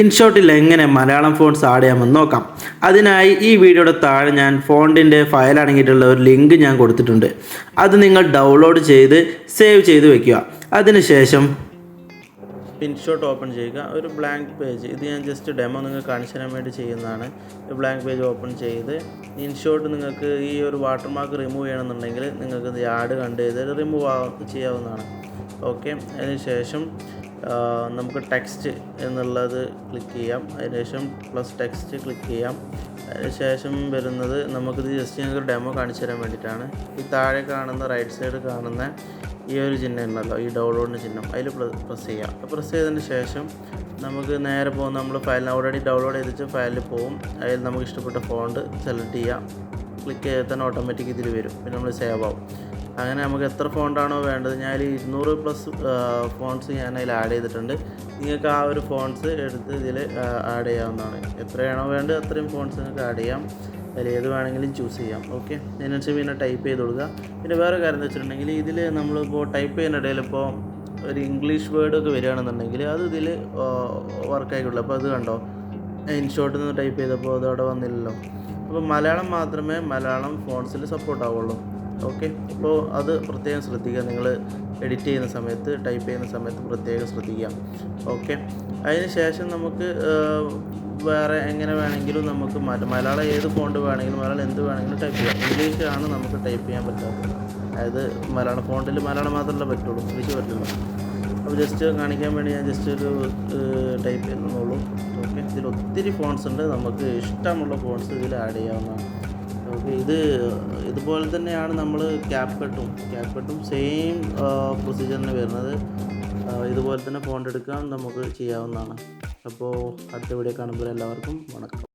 ഇൻഷോട്ടിൽ എങ്ങനെ Malayalam phones add ചെയ്യാമെന്ന് നോക്കാം. അതിനായി ഈ വീഡിയോയുടെ താഴെ ഞാൻ ഫോണ്ടിന്റെ ഫയൽ അടങ്ങിയിട്ടുള്ള ഒരു ലിങ്ക് ഞാൻ കൊടുത്തിട്ടുണ്ട്. അത് നിങ്ങൾ ഡൗൺലോഡ് ചെയ്ത് സേവ് ചെയ്ത് വെക്കുക. അതിനുശേഷം ഇൻഷോട്ട് ഓപ്പൺ ചെയ്യുക. ഒരു ബ്ലാങ്ക് പേജ് ഇത് ഞാൻ ജസ്റ്റ് ഡെമോ നിങ്ങൾക്ക് കാണിച്ചു തരാൻ വേണ്ടി ചെയ്യുന്നതാണ്. ബ്ലാങ്ക് പേജ് ഓപ്പൺ ചെയ്ത് ഇൻഷോട്ട് നിങ്ങൾക്ക് ഈ ഒരു വാട്ടർമാർക്ക് റിമൂവ് ചെയ്യണമെന്നുണ്ടെങ്കിൽ നിങ്ങൾക്ക് ഇത് ആഡ് കണ്ട് ചെയ്ത് റിമൂവ് ചെയ്യാവുന്നതാണ്. ഓക്കെ അതിനുശേഷം നമുക്ക് ടെക്സ്റ്റ് എന്നുള്ളത് ക്ലിക്ക് ചെയ്യാം. അതിനുശേഷം പ്ലസ് ടെക്സ്റ്റ് ക്ലിക്ക് ചെയ്യാം. അതിനുശേഷം വരുന്നത് നമുക്കിത് ജസ്റ്റ് ഞങ്ങൾക്ക് ഡെമോ കാണിച്ചു തരാൻ വേണ്ടിയിട്ടാണ്. ഈ താഴെ കാണുന്ന റൈറ്റ് സൈഡ് കാണുന്ന ഈ ഒരു ചിഹ്നം ഉണ്ടല്ലോ ഈ ഡൗൺലോഡിന്റെ ചിഹ്നം. അതിൽ പ്രസ് ചെയ്യാം. പ്രസ് ചെയ്തതിന് ശേഷം നമുക്ക് നേരെ പോകും. നമ്മൾ ഫയൽ ഓൾറെഡി ഡൗൺലോഡ് ചെയ്തിട്ട് ഫയലിൽ പോകും അതിൽ നമുക്ക് ഇഷ്ടപ്പെട്ട ഫോണ്ട് സെലക്ട് ചെയ്യാം. ക്ലിക്ക് ചെയ്താൽ തന്നെ ഓട്ടോമാറ്റിക് ഇതിൽ വരും. പിന്നെ നമ്മൾ സേവ് ആവും. അങ്ങനെ നമുക്ക് എത്ര ഫോണ്ടാണോ വേണ്ടത്? ഞാൻ ഇരുന്നൂറ് പ്ലസ് ഫോൺസ് ഞാൻ അതിൽ ആഡ് ചെയ്തിട്ടുണ്ട്. നിങ്ങൾക്ക് ആ ഒരു ഫോൺസ് എടുത്ത് ഇതിൽ ആഡ് ചെയ്യാവുന്നതാണ്. എത്രയാണോ വേണ്ടത് അത്രയും ഫോൺസ് നിങ്ങൾക്ക് ആഡ് ചെയ്യാം. അതിൽ ഏത് വേണമെങ്കിലും ചൂസ് ചെയ്യാം. ഓക്കെ അതിനനുസരിച്ച് പിന്നെ ടൈപ്പ് ചെയ്ത് കൊടുക്കുക. പിന്നെ വേറെ കാര്യം എന്ന് വെച്ചിട്ടുണ്ടെങ്കിൽ ഇതിൽ നമ്മളിപ്പോൾ ടൈപ്പ് ചെയ്യുന്ന ഇടയിൽ ഇപ്പോൾ ഒരു ഇംഗ്ലീഷ് വേർഡ് ഒക്കെ വരികയാണെന്നുണ്ടെങ്കിൽ അത് ഇതിൽ വർക്ക് ആയിക്കുള്ളൂ. അപ്പോൾ അത് കണ്ടോ? ഇൻഷോട്ടിൽ നിന്ന് ടൈപ്പ് ചെയ്തപ്പോൾ അത് അവിടെ വന്നില്ലല്ലോ. അപ്പോൾ മലയാളം മാത്രമേ മലയാളം ഫോൺസിൽ സപ്പോർട്ട് ആവുള്ളൂ. ഓക്കെ അപ്പോൾ അത് പ്രത്യേകം ശ്രദ്ധിക്കുക. നിങ്ങൾ എഡിറ്റ് ചെയ്യുന്ന സമയത്ത് ടൈപ്പ് ചെയ്യുന്ന സമയത്ത് പ്രത്യേകം ശ്രദ്ധിക്കുക. ഓക്കെ അതിന് ശേഷം നമുക്ക് വേറെ എങ്ങനെ വേണമെങ്കിലും നമുക്ക് മാറ്റാം മലയാളം ഏത് ഫോണ്ട് വേണമെങ്കിലും മലയാളം എന്ത് വേണമെങ്കിലും ടൈപ്പ് ചെയ്യാം. ഇംഗ്ലീഷാണ് നമുക്ക് ടൈപ്പ് ചെയ്യാൻ പറ്റാത്തത്. അതായത് മലയാളം ഫോണ്ടിൽ മലയാളം മാത്രമല്ല പറ്റുള്ളൂ. ഇംഗ്ലീഷ് പറ്റില്ല. അപ്പോൾ ജസ്റ്റ് കാണിക്കാൻ വേണ്ടി ഞാൻ ജസ്റ്റ് ഒരു ടൈപ്പ് ചെയ്യുന്നുള്ളൂ. ഓക്കെ ഇതിൽ ഒത്തിരി ഫോൺസ് ഉണ്ട്. നമുക്ക് ഇഷ്ടമുള്ള ഫോൺസ് ഇതിൽ ആഡ് ചെയ്യാവുന്നതാണ്. ഓക്കെ ഇത് ഇതുപോലെ തന്നെയാണ് നമ്മൾ ക്യാപ് കട്ടും ക്യാപ് കട്ടും സെയിം പ്രൊസീജിയറിന് വരുന്നത്. ഇതുപോലെ തന്നെ ഫോൺ എടുക്കാം നമുക്ക് ചെയ്യാവുന്നതാണ്. അപ്പോൾ അടുത്ത വീഡിയോ കാണുമ്പോൾ എല്ലാവർക്കും വണക്കം.